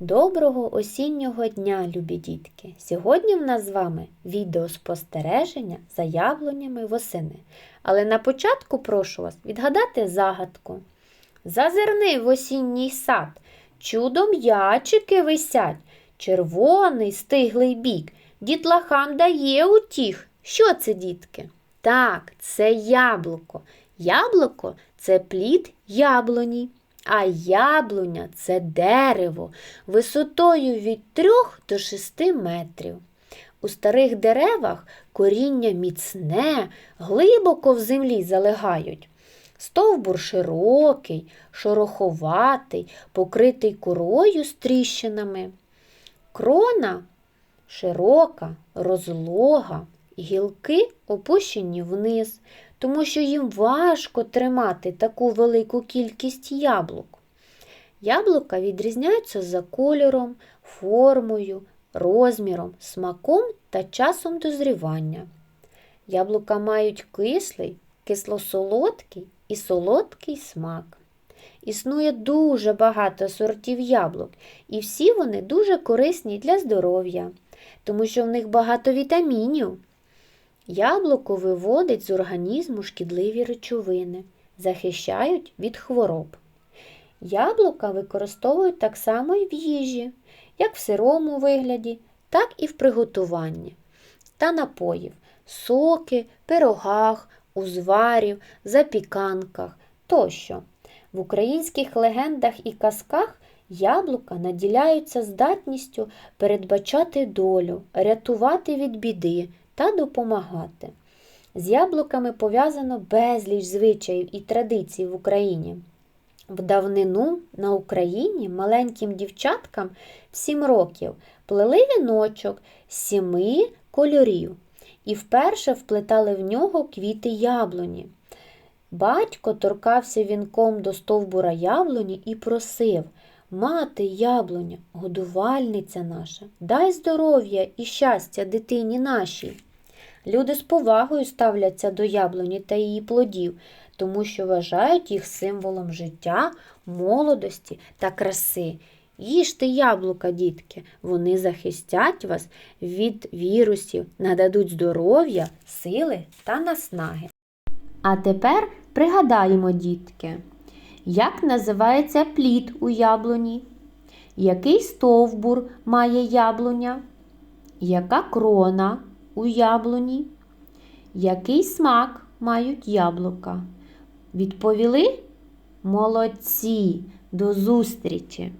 Доброго осіннього дня, любі дітки! Сьогодні в нас з вами відеоспостереження за яблунями восени. Але на початку прошу вас відгадати загадку. Зазирни в осінній сад, чудом ячики висять, червоний стиглий бік, дітлахам дає утіх. Що це, дітки? Так, це яблуко. Яблуко це плід яблуні. А яблуня це дерево висотою від 3 до 6 метрів. У старих деревах коріння міцне, глибоко в землі залегають. Стовбур широкий, шороховатий, покритий корою з тріщинами. Крона широка, розлога, гілки опущені вниз, тому що їм важко тримати таку велику кількість яблук. Яблука відрізняються за кольором, формою, розміром, смаком та часом дозрівання. Яблука мають кислий, кисло-солодкий і солодкий смак. Існує дуже багато сортів яблук, і всі вони дуже корисні для здоров'я, тому що в них багато вітамінів. Яблуко виводить з організму шкідливі речовини, захищають від хвороб. Яблука використовують так само і в їжі, як в сирому вигляді, так і в приготуванні та напоїв, соки, пирогах, узварів, запіканках тощо. В українських легендах і казках яблука наділяються здатністю передбачати долю, рятувати від біди та допомагати. З яблуками пов'язано безліч звичаїв і традицій в Україні. В давнину на Україні маленьким дівчаткам в 7 років плели віночок сіми кольорів і вперше вплетали в нього квіти яблуні. Батько торкався вінком до стовбура яблуні і просив Мати яблуня, годувальниця наша, дай здоров'я і щастя дитині нашій. Люди з повагою ставляться до яблуні та її плодів, тому що вважають їх символом життя, молодості та краси. Їжте яблука, дітки, вони захистять вас від вірусів, нададуть здоров'я, сили та наснаги. А тепер пригадаємо, дітки, як називається плід у яблуні, який стовбур має яблуня, яка крона у яблуні, який смак мають яблука. Відповіли? Молодці! До зустрічі!